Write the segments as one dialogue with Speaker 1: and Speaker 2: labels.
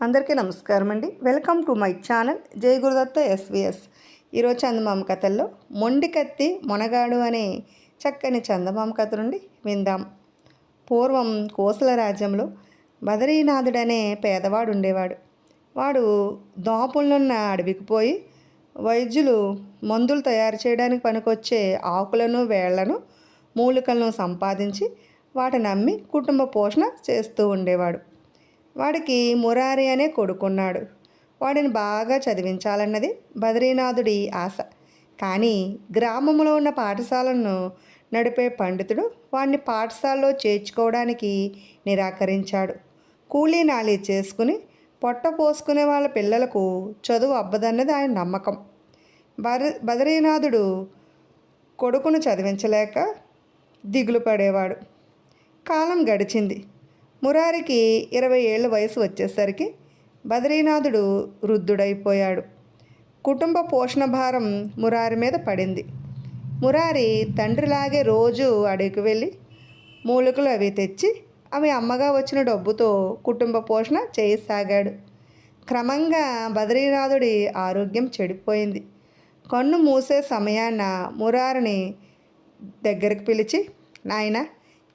Speaker 1: అందరికీ నమస్కారం అండి వెల్కమ్ టు మై ఛానల్ జై గురుదత్త ఎస్విఎస్ ఈరోజు చందమామ కథల్లో మొండి కత్తి మొనగాడు అనే చక్కని చందమామ కథ నుండి విందాం. పూర్వం కోసల రాజ్యంలో బదరీనాథుడనే పేదవాడు ఉండేవాడు వాడు దోపులున్న అడవికి పోయి వైద్యులు మందులు తయారు చేయడానికి పనికొచ్చే ఆకులను వేళ్ళను మూలికలను సంపాదించి వాటిని అమ్మి కుటుంబ పోషణ చేస్తూ ఉండేవాడు. వాడికి మురారి అనే కొడుకున్నాడు. వాడిని బాగా చదివించాలన్నది బద్రీనాథుడి ఆశ. కానీ గ్రామంలో ఉన్న పాఠశాలను నడిపే పండితుడు వాడిని పాఠశాలలో చేర్చుకోవడానికి నిరాకరించాడు. కూలీ నాలి చేసుకుని పొట్ట పోసుకునే వాళ్ళ పిల్లలకు చదువు అబ్బదన్నది ఆయన నమ్మకం. బర బద్రీనాథుడు కొడుకును చదివించలేక దిగులు పడేవాడు. కాలం గడిచింది. మురారికి ఇరవై ఏళ్ళ వయసు వచ్చేసరికి బద్రీనాథుడు వృద్ధుడైపోయాడు. కుటుంబ పోషణ భారం మురారి మీద పడింది. మురారి తండ్రిలాగే రోజు అడవికి వెళ్ళి మూలికలు అవి తెచ్చి అవి అమ్మగా వచ్చిన డబ్బుతో కుటుంబ పోషణ చేయసాగాడు. క్రమంగా బద్రీనాథుడి ఆరోగ్యం చెడిపోయింది. కన్ను మూసే సమయాన మురారిని దగ్గరికి పిలిచి నాయనా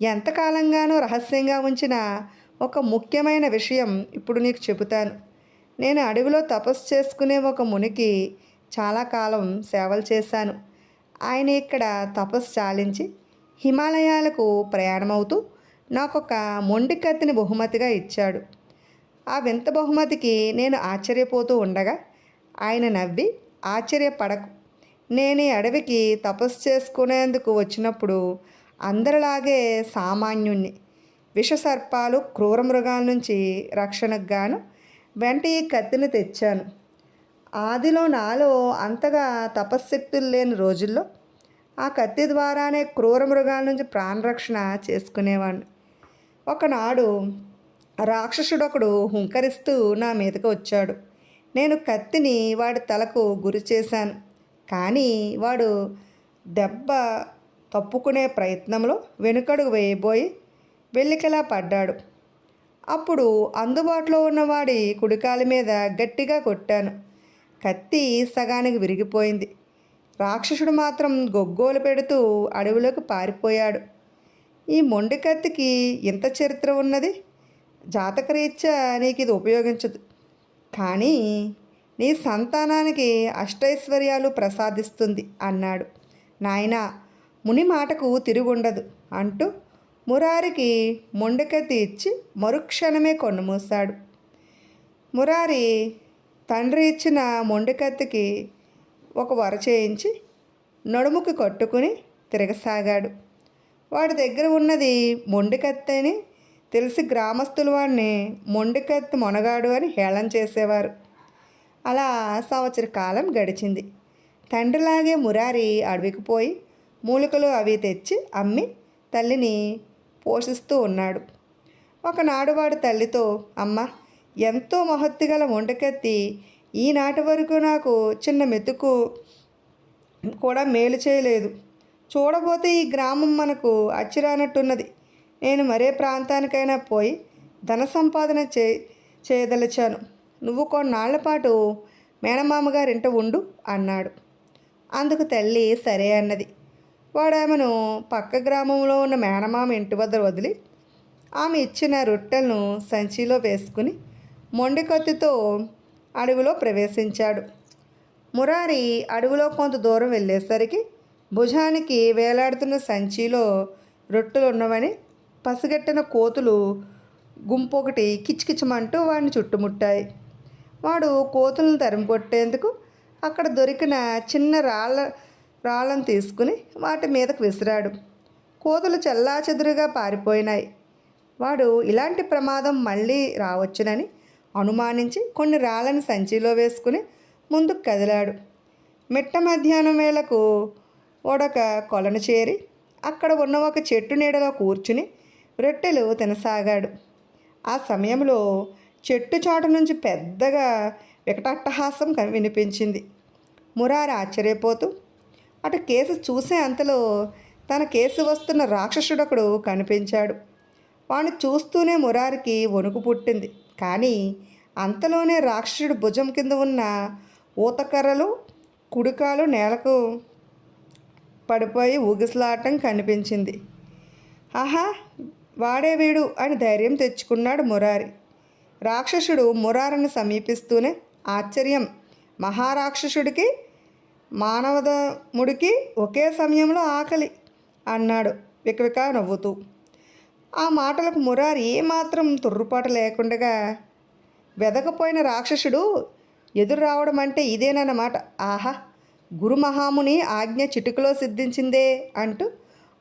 Speaker 1: ఎంతకాలంగానో రహస్యంగా ఉంచిన ఒక ముఖ్యమైన విషయం ఇప్పుడు నీకు చెబుతాను. నేను అడవిలో తపస్సు చేసుకునే ఒక మునికి చాలా కాలం సేవలు చేశాను. ఆయన ఇక్కడ తపస్సు చాలించి హిమాలయాలకు ప్రయాణమవుతూ నాకు ఒక మొండి కత్తిని బహుమతిగా ఇచ్చాడు. ఆ వింత బహుమతికి నేను ఆశ్చర్యపోతూ ఉండగా ఆయన నవ్వి ఆశ్చర్యపడకు. నేను ఈ అడవికి తపస్సు చేసుకునేందుకు వచ్చినప్పుడు అందరిలాగే సామాన్యుణ్ణి. విషసర్పాలు క్రూర మృగాల నుంచి రక్షణకు గాను వెంట ఈ కత్తిని తెచ్చాను. ఆదిలో నాలో అంతగా తపశ్శక్తులు లేని రోజుల్లో ఆ కత్తి ద్వారానే క్రూర మృగాల నుంచి ప్రాణరక్షణ చేసుకునేవాడిని ఒకనాడు రాక్షసుడొకడు హుంకరిస్తూ నా మీదకు వచ్చాడు. నేను కత్తిని వాడి తలకు గురి చేశాను. కానీ వాడు దెబ్బ తప్పుకునే ప్రయత్నంలో వెనుకడుగు వేయబోయి వెల్లికలా పడ్డాడు. అప్పుడు అందుబాటులో ఉన్నవాడి కుడికాలి మీద గట్టిగా కొట్టాను. కత్తి సగానికి విరిగిపోయింది. రాక్షసుడు మాత్రం గొగ్గోలు పెడుతూ అడవిలోకి పారిపోయాడు. ఈ మొండి కత్తికి ఇంత చరిత్ర ఉన్నది? జాతకరీత్యా నీకు ఇది ఉపయోగించదు. కానీ నీ సంతానానికి అష్టైశ్వర్యాలు ప్రసాదిస్తుంది అన్నాడు. నాయనా ముని మాటకు తిరుగుండదు అంటూ మురారికి మొండికత్తి ఇచ్చి మరుక్షణమే కొన్నుమూశాడు మురారి తండ్రి ఇచ్చిన మొండికత్తికి ఒక వర చేయించి నడుముకి కట్టుకుని తిరగసాగాడు. వాడి దగ్గర ఉన్నది మొండికత్తి అని తెలిసి గ్రామస్తులు వాడిని మొండికత్తి మొనగాడు అని హేళన చేసేవారు. అలా సంవత్సర కాలం గడిచింది. తండ్రిలాగే మురారి అడవికి పోయి మూలికలు అవి తెచ్చి అమ్మి తల్లిని పోషిస్తూ ఉన్నాడు. ఒకనాడు వాడు తల్లితో అమ్మ ఎంతో మహత్తు గల వంటకెత్తి ఈనాటి వరకు నాకు చిన్న మెతుకు కూడా మేలు చేయలేదు. చూడబోతే ఈ గ్రామం మనకు అచ్చిరానట్టున్నది. నేను మరే ప్రాంతానికైనా పోయి ధన సంపాదన చే చేయదలిచాను. నువ్వు కొన్నాళ్ళ పాటు మేనమామగారింట ఉండు అన్నాడు. అందుకు తల్లి సరే అన్నది. వాడేమను పక్క గ్రామంలో ఉన్న మేనమామ ఇంటి వద్ద వదిలి ఆమె ఇచ్చిన రొట్టెలను సంచిలో వేసుకుని మొండి కత్తితో అడవిలో ప్రవేశించాడు. మురారి అడవిలో కొంత దూరం వెళ్ళేసరికి భుజానికి వేలాడుతున్న సంచిలో రొట్టెలు ఉన్నవని పసిగట్టిన కోతులు గుంపు ఒకటి కిచకిచమంటూ వాడిని చుట్టుముట్టాయి. వాడు కోతులను తరిమి కొట్టేందుకు అక్కడ దొరికిన చిన్న రాళ్ళ రాళ్ళను తీసుకుని వాటి మీదకు విసిరాడు. కోతులు చెల్లాచెదురుగా పారిపోయినాయి. వాడు ఇలాంటి ప్రమాదం మళ్ళీ రావచ్చునని అనుమానించి కొన్ని రాళ్ళని సంచిలో వేసుకుని ముందుకు కదిలాడు. మిట్ట మధ్యాహ్నం వేళకు ఓడొక కొలను చేరి అక్కడ ఉన్న ఒక చెట్టు నీడలో కూర్చుని రొట్టెలు తినసాగాడు. ఆ సమయంలో చెట్టు చాటు నుంచి పెద్దగా వికటట్టహాసం కని- వినిపించింది మురారి ఆశ్చర్యపోతూ అటు కేసు చూసే అంతలో తన కేసు వస్తున్న రాక్షసుడొకడు కనిపించాడు. వాణ్ణి చూస్తూనే మురారికి వణుకు పుట్టింది. కానీ అంతలోనే రాక్షసుడు భుజం కింద ఉన్న ఊతకర్రలు కుడికాలు నేలకు పడిపోయి ఊగిసలాటం కనిపించింది. ఆహా వాడే వీడు అని ధైర్యం తెచ్చుకున్నాడు మురారి. రాక్షసుడు మురారిని సమీపిస్తూనే ఆశ్చర్యం. మహారాక్షసుడికి మానవదముడికి ఒకే సమయంలో ఆకలి అన్నాడు వికవిక నవ్వుతూ. ఆ మాటలకు మురారి ఏమాత్రం తుర్రుపాటు లేకుండా వెదకపోయిన రాక్షసుడు ఎదురు రావడం అంటే ఇదేనన్నమాట. ఆహా గురుమహాముని ఆజ్ఞ చిటుకులో సిద్ధించిందే అంటూ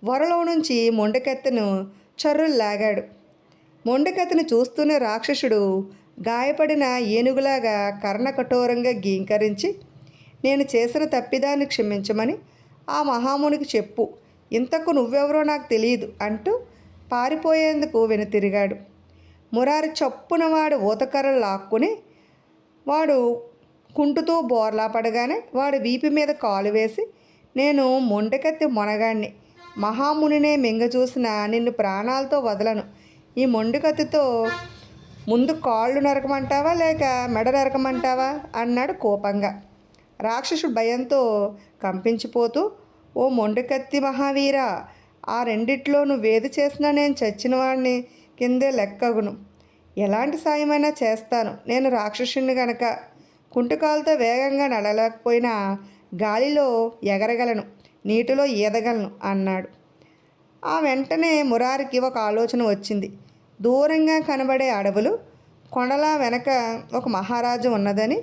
Speaker 1: వరలో నుంచి మొండకెత్తను చర్రులు లాగాడు మొండకెత్తను చూస్తూనే రాక్షసుడు గాయపడిన ఏనుగులాగా కర్ణకఠోరంగా గీంకరించి నేను చేసిన తప్పిదాన్ని క్షమించమని ఆ మహామునికి చెప్పు. ఇంతకు నువ్వెవరో నాకు తెలియదు అంటూ పారిపోయేందుకు వెనుతిరిగాడు. మురారి చప్పున వాడు ఊతకర్రలు లాక్కుని వాడు కుంటుతూ బోర్లా పడగానే వాడు వీపు మీద కాలు వేసి నేను మొండకెత్తి మొనగాడిని మహామునినే మింగ చూసిన నిన్ను ప్రాణాలతో వదలను. ఈ మొండుకత్తితో ముందు కాళ్ళు నరకమంటావా లేక మెడ నరకమంటావా? అన్నాడు కోపంగా. రాక్షసుడు భయంతో కంపించిపోతూ ఓ మొండికత్తి మహావీర ఆ రెండిట్లో నువ్వేది చేసినా నేను చచ్చిన వాడిని కిందే లెక్కగును. ఎలాంటి సాయమైనా చేస్తాను. నేను రాక్షసుని గనక కుంటుకాలతో వేగంగా నడలేకపోయినా గాలిలో ఎగరగలను నీటిలో ఈదగలను అన్నాడు. ఆ వెంటనే మురారికి ఒక ఆలోచన వచ్చింది. దూరంగా కనబడే అడవులు కొండల వెనక ఒక మహారాజు ఉన్నదని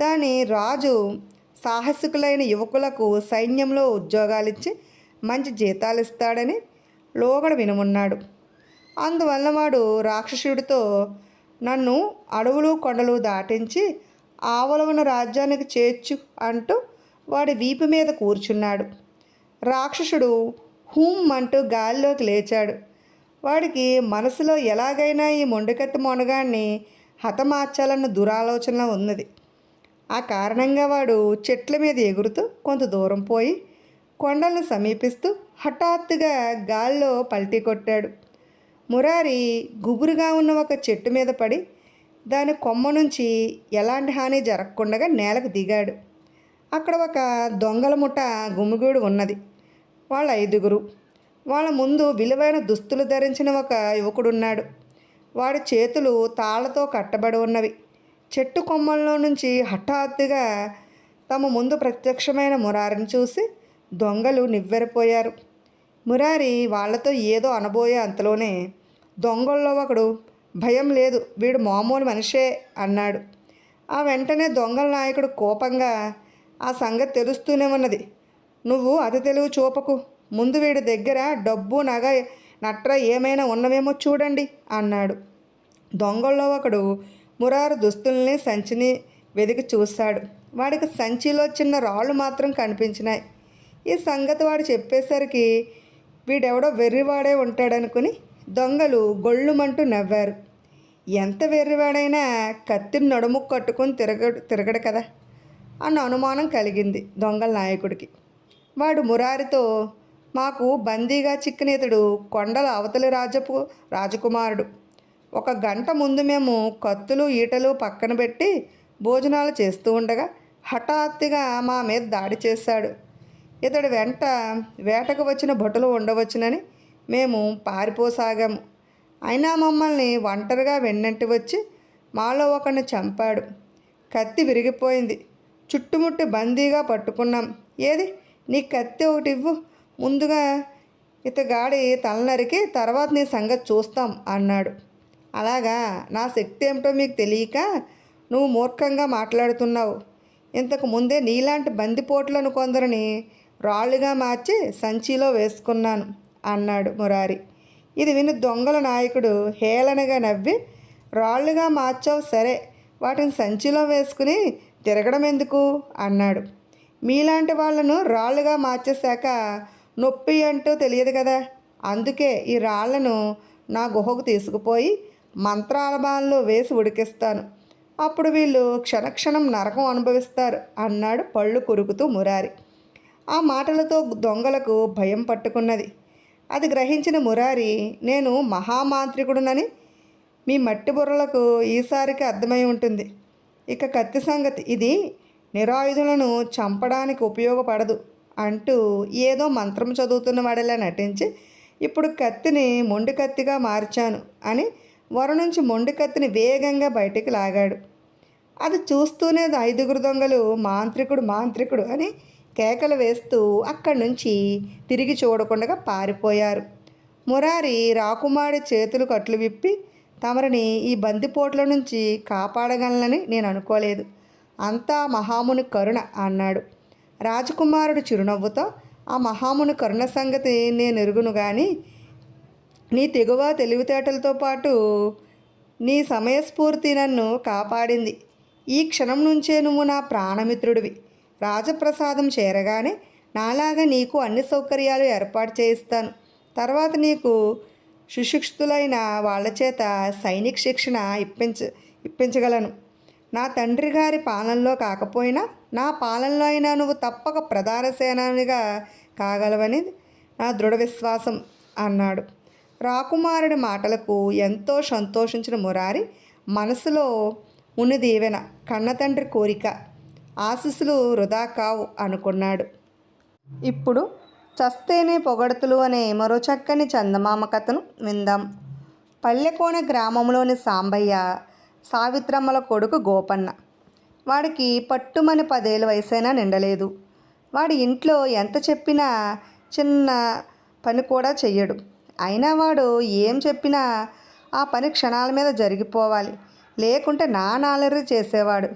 Speaker 1: దాని రాజు సాహసికులైన యువకులకు సైన్యంలో ఉద్యోగాలిచ్చి మంచి జీతాలు ఇస్తాడని లోగడ వినుమున్నాడు. అందువల్ల వాడు రాక్షసుడితో నన్ను అడవులు కొండలు దాటించి ఆవలవన రాజ్యానికి చేర్చు అంటూ వాడి వీపు మీద కూర్చున్నాడు. రాక్షసుడు హూమ్ అంటూ గాలిలోకి లేచాడు. వాడికి మనసులో ఎలాగైనా ఈ మొండికత్తి మొనగాన్ని హతమార్చాలన్న దురాలోచన ఉన్నది. ఆ కారణంగా వాడు చెట్ల మీద ఎగురుతూ కొంత దూరం పోయి కొండలను సమీపిస్తూ హఠాత్తుగా గాల్లో పల్టీ కొట్టాడు. మురారి గుబురుగా ఉన్న ఒక చెట్టు మీద పడి దాని కొమ్మ నుంచి ఎలాంటి హాని జరగకుండా నేలకు దిగాడు. అక్కడ ఒక దొంగల ముఠ గుమిగూడు ఉన్నది. వాళ్ళ ఐదుగురు. వాళ్ళ ముందు విలువైన దుస్తులు ధరించిన ఒక యువకుడున్నాడు. వాడి చేతులు తాళ్ళతో కట్టబడి ఉన్నవి. చెట్టు కొమ్మల్లో నుంచి హఠాత్తుగా తమ ముందు ప్రత్యక్షమైన మురారిని చూసి దొంగలు నివ్వెరపోయారు. మురారి వాళ్ళతో ఏదో అనబోయే అంతలోనే దొంగల్లో ఒకడు భయం లేదు వీడు మామూలు మనిషే అన్నాడు. ఆ వెంటనే దొంగల నాయకుడు కోపంగా ఆ సంగతి తెలుస్తూనే ఉన్నది. నువ్వు అతి తెలివి చూపకు. ముందు వీడి దగ్గర డబ్బు నగ నట్ర ఏమైనా ఉన్నవేమో చూడండి అన్నాడు. దొంగల్లో ఒకడు మురారు దుస్తుల్ని సంచిని వెదికి చూశాడు. వాడికి సంచిలో చిన్న రాళ్ళు మాత్రం కనిపించినాయి. ఈ సంగతి వాడు చెప్పేసరికి వీడెవడో వెర్రివాడే ఉంటాడనుకుని దొంగలు గొళ్ళుమంటూ నవ్వారు. ఎంత వెర్రివాడైనా కత్తిని నడుము కట్టుకొని తిరగడు తిరగడు కదా అన్న అనుమానం కలిగింది దొంగల నాయకుడికి. వాడు మురారితో మాకు బందీగా చిక్కిన ఇతడు కొండల అవతలి రాజపు రాజకుమారుడు. ఒక గంట ముందు మేము కత్తులు ఈటలు పక్కన పెట్టి భోజనాలు చేస్తూ ఉండగా హఠాత్తుగా మా మీద దాడి చేశాడు. ఇతడి వెంట వేటకు వచ్చిన భటులు ఉండవచ్చునని మేము పారిపోసాగాము అయినా మమ్మల్ని ఒంటరిగా వెన్నంటి వచ్చి మాలో ఒకరిని చంపాడు. కత్తి విరిగిపోయింది. చుట్టుముట్టి బందీగా పట్టుకున్నాం. ఏది? నీ కత్తి ఒకటి ఇవ్వు. ముందుగా ఇతగాడి తలనరికి తర్వాత నీ సంగతి చూస్తాం అన్నాడు. అలాగా నా శక్తి ఏమిటో మీకు తెలియక నువ్వు మూర్ఖంగా మాట్లాడుతున్నావు. ఇంతకు ముందే నీలాంటి బందిపోట్లను కొందరిని రాళ్ళుగా మార్చి సంచిలో వేసుకున్నాను అన్నాడు మురారి. ఇది విని దొంగల నాయకుడు హేళనగా నవ్వి రాళ్ళుగా మార్చావు సరే వాటిని సంచిలో వేసుకుని తిరగడం ఎందుకు? అన్నాడు. మీలాంటి వాళ్ళను రాళ్ళుగా మార్చేశాక నొప్పి అంటూ తెలియదు కదా. అందుకే ఈ రాళ్ళను నా గుహకు తీసుకుపోయి మంత్రాల బాల్లో వేసి ఉడికిస్తాను. అప్పుడు వీళ్ళు క్షణక్షణం నరకం అనుభవిస్తారు అన్నాడు పళ్ళు కొరుకుతూ మురారి. ఆ మాటలతో దొంగలకు భయం పట్టుకున్నది. అది గ్రహించిన మురారి నేను మహామాంత్రికుడునని మీ మట్టి బుర్రలకు ఈసారికి అర్థమై ఉంటుంది. ఇక కత్తి సంగతి ఇది. నిరాయుధులను చంపడానికి ఉపయోగపడదు అంటూ ఏదో మంత్రం చదువుతున్న వాడిలా నటించి ఇప్పుడు కత్తిని మొండి కత్తిగా మార్చాను అని వర నుంచి మొండి కత్తిని వేగంగా బయటికి లాగాడు. అది చూస్తూనే ఐదుగురు దొంగలు మాంత్రికుడు మాంత్రికుడు అని కేకలు వేస్తూ అక్కడి నుంచి తిరిగి చూడకుండా పారిపోయారు. మురారి రాకుమారి చేతులు కట్లు విప్పి తమరిని ఈ బందిపోట్ల నుంచి కాపాడగలనని నేను అనుకోలేదు. అంతా మహాముని కరుణ అన్నాడు. రాజకుమారుడు చిరునవ్వుతో ఆ మహాముని కరుణ సంగతి నేను ఎరుగును కానీ నీ తెగువ తెలివితేటలతో పాటు నీ సమయస్ఫూర్తి నన్ను కాపాడింది. ఈ క్షణం నుంచే నువ్వు నా ప్రాణమిత్రుడివి. రాజప్రసాదం చేరగానే నాలాగా నీకు అన్ని సౌకర్యాలు ఏర్పాటు చేయిస్తాను. తర్వాత నీకు సుశిక్షితులైన వాళ్ళ చేత సైనిక శిక్షణ ఇప్పించ ఇప్పించగలను. నా తండ్రి గారి పాలనలో కాకపోయినా నా పాలనలో అయినా నువ్వు తప్పక ప్రధాన సేనానిగా కాగలవని నా దృఢ విశ్వాసం అన్నాడు. రాకుమారుడి మాటలకు ఎంతో సంతోషించిన మురారి మనసులో ఉన్న దీవెన కన్నతండ్రి కోరిక ఆశీస్సులు వృధా కావు అనుకున్నాడు. ఇప్పుడు చస్తేనే పొగడతలు అనే మరో చక్కని చందమామ కథను విందాం. పల్లెకోన గ్రామంలోని సాంబయ్య సావిత్రమ్మల కొడుకు గోపన్న. వాడికి పట్టుమని పదేళ్ళ వయసైనా నిండలేదు. వాడి ఇంట్లో ఎంత చెప్పినా చిన్న పని కూడా చెయ్యడు. అయినా వాడు ఏం చెప్పినా ఆ పని క్షణాల మీద జరిగిపోవాలి. లేకుంటే నానాలరి చేసేవాడు.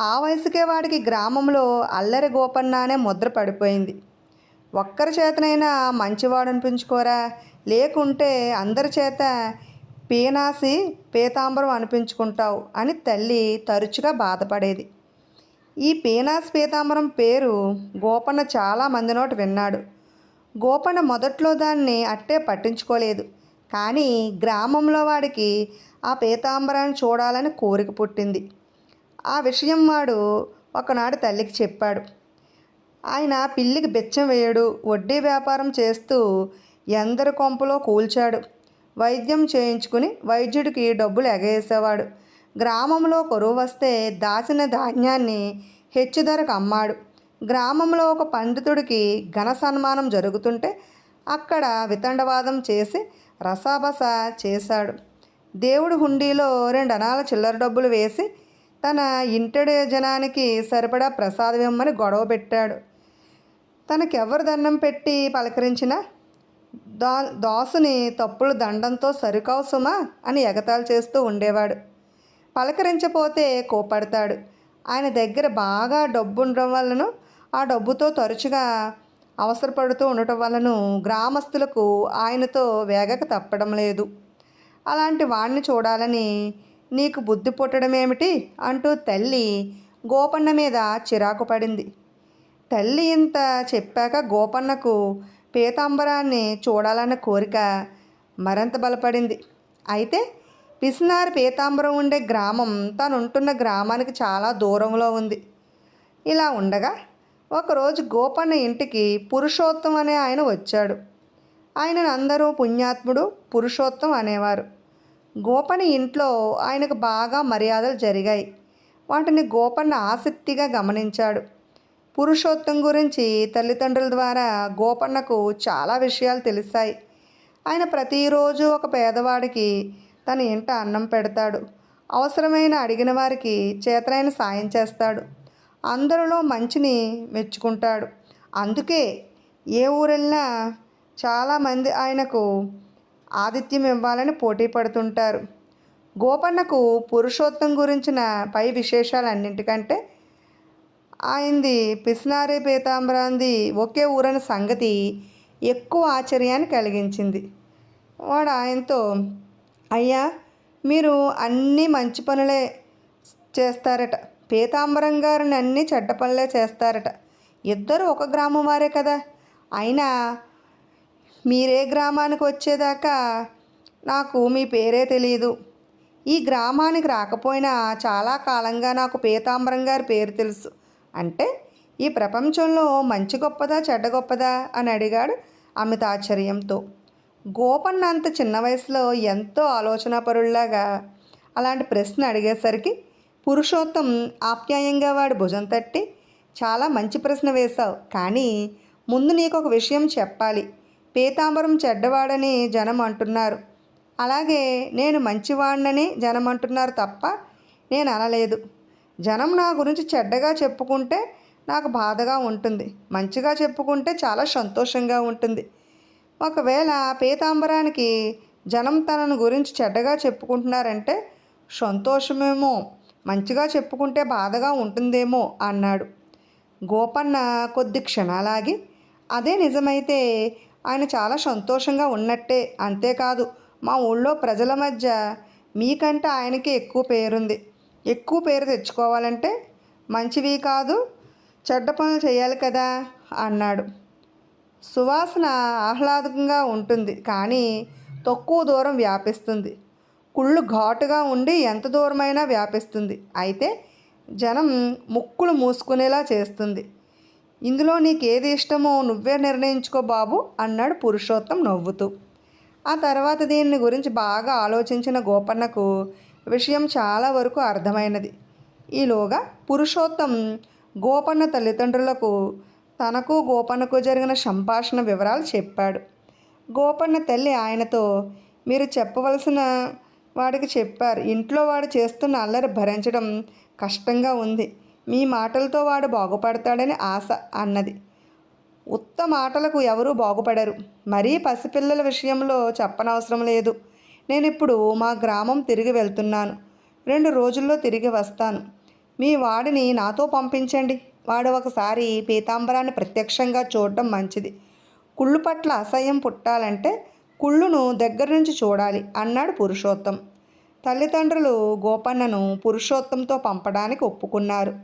Speaker 1: ఆ వయసుకే వాడికి గ్రామంలో అల్లరి గోపన్న అనే ముద్ర పడిపోయింది. ఒక్కరి చేతనైనా మంచివాడు అనిపించుకోరా లేకుంటే అందరి చేత పీనాసి పీతాంబరం అనిపించుకుంటావు అని తల్లి తరచుగా బాధపడేది. ఈ పీనాస్ పీతాంబరం పేరు గోపన్న చాలా మంది నోటి విన్నాడు. గోపన మొదట్లో దాన్ని అట్టే పట్టించుకోలేదు. కానీ గ్రామంలో వాడికి ఆ పీతాంబరాన్ని చూడాలని కోరిక పుట్టింది. ఆ విషయం వాడు ఒకనాడు తల్లికి చెప్పాడు. ఆయన పిల్లికి బెచ్చం వేయడు వడ్డీ వ్యాపారం చేస్తూ ఎందరి కొంపలో కూల్చాడు. వైద్యం చేయించుకుని వైద్యుడికి డబ్బులు ఎగేసేవాడు గ్రామంలో కొరువు వస్తే దాచిన ధాన్యాన్ని హెచ్చు ధరకు అమ్మాడు. గ్రామంలో ఒక పండితుడికి ఘన సన్మానం జరుగుతుంటే అక్కడ వితండవాదం చేసి రసాబస చేశాడు. దేవుడు హుండీలో రెండు అనాల చిల్లర డబ్బులు వేసి తన ఇంటడి జనానికి సరిపడా ప్రసాదం ఇమ్మని గొడవ పెట్టాడు. తనకెవరు దండం పెట్టి పలకరించినా దా దాసుని తప్పులు దండంతో సరికావు సుమా అని ఎగతాళి చేస్తూ ఉండేవాడు. పలకరించపోతే కోపడతాడు ఆయన దగ్గర బాగా డబ్బు ఉండడం వలన ఆ డబ్బుతో తరచుగా అవసరపడుతూ ఉండటం వలన గ్రామస్తులకు ఆయనతో వేగక తప్పడం లేదు. అలాంటి వాణ్ణి చూడాలని నీకు బుద్ధి పుట్టడమేమిటి? అంటూ తల్లి గోపన్న మీద చిరాకు పడింది. తల్లి ఇంత చెప్పాక గోపన్నకు పీతాంబరాన్ని చూడాలన్న కోరిక మరింత బలపడింది. అయితే పిసినారి పీతాంబరం ఉండే గ్రామం తను ఉంటున్న గ్రామానికి చాలా దూరంలో ఉంది. ఇలా ఉండగా ఒకరోజు గోపన్న ఇంటికి పురుషోత్తం అనే ఆయన వచ్చాడు. ఆయనను అందరూ పుణ్యాత్ముడు పురుషోత్తం అనేవారు. గోపన్న ఇంట్లో ఆయనకు బాగా మర్యాదలు జరిగాయి. వాటిని గోపన్న ఆసక్తిగా గమనించాడు. పురుషోత్తం గురించి తల్లిదండ్రుల ద్వారా గోపన్నకు చాలా విషయాలు తెలిసాయి. ఆయన ప్రతిరోజు ఒక పేదవాడికి తన ఇంట అన్నం పెడతాడు. అవసరమైన అడిగిన వారికి చేతనైన సాయం చేస్తాడు. అందరిలో మంచిని మెచ్చుకుంటాడు. అందుకే ఏ ఊరెళ్ళినా చాలామంది ఆయనకు ఆతిథ్యం ఇవ్వాలని పోటీ పడుతుంటారు. గోపన్నకు పురుషోత్తం గురించిన పై విశేషాలన్నింటికంటే ఆయనది పిసినారి పీతాంబరాంది ఒకే ఊరని సంగతి ఎక్కువ ఆశ్చర్యాన్ని కలిగించింది. వాడు ఆయనతో అయ్యా మీరు అన్నీ మంచి పనులే చేస్తారట. పీతాంబరం గారిని అన్నీ చెడ్డ పనులే చేస్తారట. ఇద్దరు ఒక గ్రామం వారే కదా. అయినా మీరే గ్రామానికి వచ్చేదాకా నాకు మీ పేరే తెలియదు ఈ గ్రామానికి రాకపోయినా చాలా కాలంగా నాకు పీతాంబరం గారి పేరు తెలుసు. అంటే ఈ ప్రపంచంలో మంచి గొప్పదా చెడ్డ గొప్పదా అని అడిగాడు అమితాశ్చర్యంతో గోపన్న అంత చిన్న వయసులో ఎంతో ఆలోచనాపరుల్లాగా అలాంటి ప్రశ్న అడిగేసరికి పురుషోత్తం ఆప్యాయంగా వాడి భుజం తట్టి చాలా మంచి ప్రశ్న వేశావు కానీ ముందు నీకు ఒక విషయం చెప్పాలి. పీతాంబరం చెడ్డవాడని జనం అంటున్నారు. అలాగే నేను మంచివాడినని జనం అంటున్నారు తప్ప నేను అనలేదు జనం నా గురించి చెడ్డగా చెప్పుకుంటే నాకు బాధగా ఉంటుంది. మంచిగా చెప్పుకుంటే చాలా సంతోషంగా ఉంటుంది. ఒకవేళ పీతాంబరానికి జనం తనను గురించి చెడ్డగా చెప్పుకుంటున్నారంటే సంతోషమేమో. మంచిగా చెప్పుకుంటే బాధగా ఉంటుందేమో అన్నాడు. గోపన్న కొద్ది క్షణాలాగి అదే నిజమైతే ఆయన చాలా సంతోషంగా ఉన్నట్టే. అంతేకాదు మా ఊళ్ళో ప్రజల మధ్య మీకంటే ఆయనకి ఎక్కువ పేరుంది. ఎక్కువ పేరు తెచ్చుకోవాలంటే మంచివి కాదు చెడ్డ పనులు చేయాలి కదా అన్నాడు. సువాసన ఆహ్లాదకంగా ఉంటుంది కానీ తక్కువ దూరం వ్యాపిస్తుంది. కుళ్ళు ఘాటుగా ఉండి ఎంత దూరమైనా వ్యాపిస్తుంది. అయితే జనం ముక్కులు మూసుకునేలా చేస్తుంది. ఇందులో నీకు ఏది ఇష్టమో నువ్వే నిర్ణయించుకో బాబు అన్నాడు పురుషోత్తం నవ్వుతూ. ఆ తర్వాత దీని గురించి బాగా ఆలోచించిన గోపన్నకు విషయం చాలా వరకు అర్థమైనది. ఈలోగా పురుషోత్తం గోపన్న తల్లిదండ్రులకు తనకు గోపన్నకు జరిగిన సంభాషణ వివరాలు చెప్పాడు. గోపన్న తల్లి ఆయనతో మీరు చెప్పవలసిన వాడికి చెప్పారు. ఇంట్లో వాడు చేస్తున్న అల్లరి భరించడం కష్టంగా ఉంది. మీ మాటలతో వాడు బాగుపడతాడని ఆశ అన్నది. ఉత్త మాటలకు ఎవరూ బాగుపడరు. మరీ పసిపిల్లల విషయంలో చెప్పనవసరం లేదు. నేను ఇప్పుడు మా గ్రామం తిరిగి వెళ్తున్నాను. రెండు రోజుల్లో తిరిగి వస్తాను. మీ వాడిని నాతో పంపించండి. వాడు ఒకసారి పీతాంబరాన్ని ప్రత్యక్షంగా చూడడం మంచిది. కుళ్ళు పట్ల అసహ్యం పుట్టాలంటే కుళ్ళును దగ్గర నుంచి చూడాలి అన్నాడు పురుషోత్తం. తల్లిదండ్రులు గోపన్నను పురుషోత్తంతో పంపడానికి ఒప్పుకున్నారు.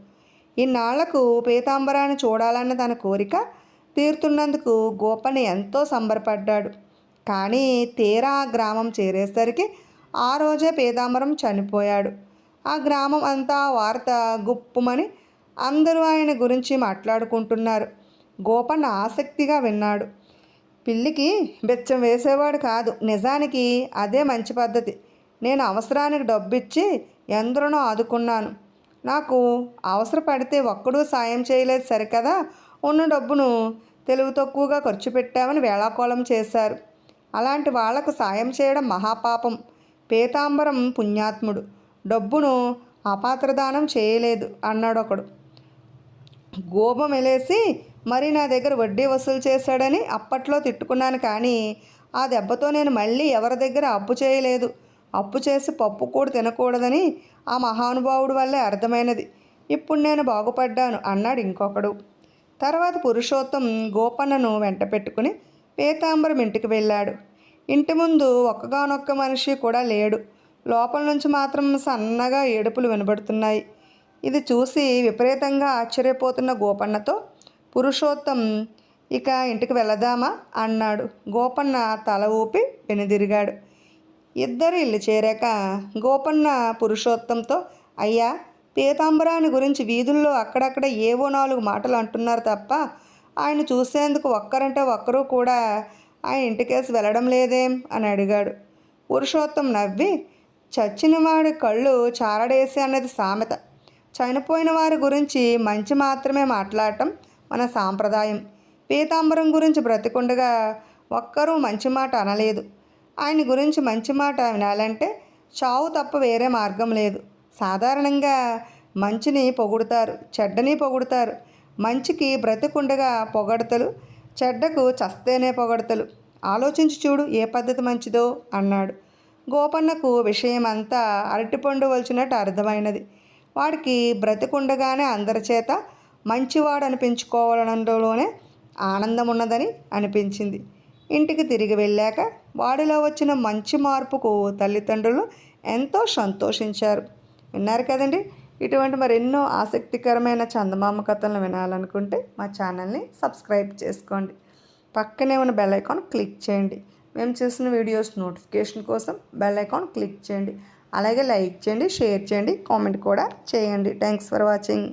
Speaker 1: ఇన్నాళ్ళకు పీతాంబరాన్ని చూడాలన్న తన కోరిక తీరుతున్నందుకు గోపన్న ఎంతో సంబరపడ్డాడు. కానీ తీరా ఆ గ్రామం చేరేసరికి ఆ రోజే పీతాంబరం చనిపోయాడు. ఆ గ్రామం అంతా వార్త గుప్పుమని అందరూ ఆయన గురించి మాట్లాడుకుంటున్నారు. గోపన్న ఆసక్తిగా విన్నాడు. పిల్లికి బెచ్చం వేసేవాడు కాదు. నిజానికి అదే మంచి పద్ధతి. నేను అవసరానికి డబ్బిచ్చి ఎందరినో ఆదుకున్నాను. నాకు అవసరపడితే ఒక్కడూ సాయం చేయలేదు సరికదా? ఉన్న డబ్బును తెలివి తక్కువగా ఖర్చు పెట్టామని వేళాకోళం చేశారు. అలాంటి వాళ్ళకు సాయం చేయడం మహాపాపం. పీతాంబరం పుణ్యాత్ముడు. డబ్బును అపాత్రదానం చేయలేదు అన్నాడు ఒకడు గోపం వెలేసి మరి నా దగ్గర వడ్డీ వసూలు చేశాడని అప్పట్లో తిట్టుకున్నాను కానీ ఆ దెబ్బతో నేను మళ్ళీ ఎవరి దగ్గర అప్పు చేయలేదు. అప్పు చేసి పప్పు కూడా తినకూడదని ఆ మహానుభావుడు వల్లే అర్థమైనది. ఇప్పుడు నేను బాగుపడ్డాను అన్నాడు ఇంకొకడు. తర్వాత పురుషోత్తం గోపన్నను వెంట పెట్టుకుని పీతాంబరం ఇంటికి వెళ్ళాడు. ఇంటి ముందు ఒక్కగానొక్క మనిషి కూడా లేడు. లోపల నుంచి మాత్రం సన్నగా ఏడుపులు వినబడుతున్నాయి. ఇది చూసి విపరీతంగా ఆశ్చర్యపోతున్న గోపన్నతో పురుషోత్తం ఇక ఇంటికి వెళదామా? అన్నాడు. గోపన్న తల ఊపి వెనుదిరిగాడు. ఇద్దరు ఇల్లు చేరాక గోపన్న పురుషోత్తంతో అయ్యా పీతాంబరాన్ని గురించి వీధుల్లో అక్కడక్కడ ఏవో నాలుగు మాటలు అంటున్నారు తప్ప ఆయన చూసేందుకు ఒక్కరంటే ఒక్కరూ కూడా ఆయన ఇంటికేసి వెళ్ళడం లేదేం? అని అడిగాడు. పురుషోత్తం నవ్వి చచ్చినవాడి కళ్ళు చారడేసి అన్నది సామెత. చనిపోయిన వారి గురించి మంచి మాత్రమే మాట్లాడటం మన సాంప్రదాయం. పీతాంబరం గురించి బ్రతికుండగా ఒక్కరూ మంచి మాట అనలేదు. ఆయన గురించి మంచి మాట వినాలంటే చావు తప్ప వేరే మార్గం లేదు. సాధారణంగా మంచిని పొగుడుతారు చెడ్డని పొగుడుతారు. మంచికి బ్రతికుండగా పొగడతలు చెడ్డకు చస్తేనే పొగడతలు. ఆలోచించి చూడు ఏ పద్ధతి మంచిదో అన్నాడు. గోపన్నకు విషయమంతా అరటిపండు వలిచినట్టు అర్థమైనది. వాడికి బ్రతికుండగానే అందరి చేత మంచివాడు అనిపించుకోవడంలోనే ఆనందం ఉన్నదని అనిపించింది. ఇంటికి తిరిగి వెళ్ళాక వాడిలో వచ్చిన మంచి మార్పుకు తల్లిదండ్రులు ఎంతో సంతోషించారు. విన్నారు కదండి? ఇటువంటి మరెన్నో ఆసక్తికరమైన చందమామ కథలను వినాలనుకుంటే మా ఛానల్ని సబ్స్క్రైబ్ చేసుకోండి. పక్కనే ఉన్న బెల్ ఐకాన్ క్లిక్ చేయండి. మేము చేసిన వీడియోస్ నోటిఫికేషన్ కోసం బెల్ ఐకాన్ క్లిక్ చేయండి. అలాగే లైక్ చేయండి షేర్ చేయండి కామెంట్ కూడా చేయండి. Thanks for watching.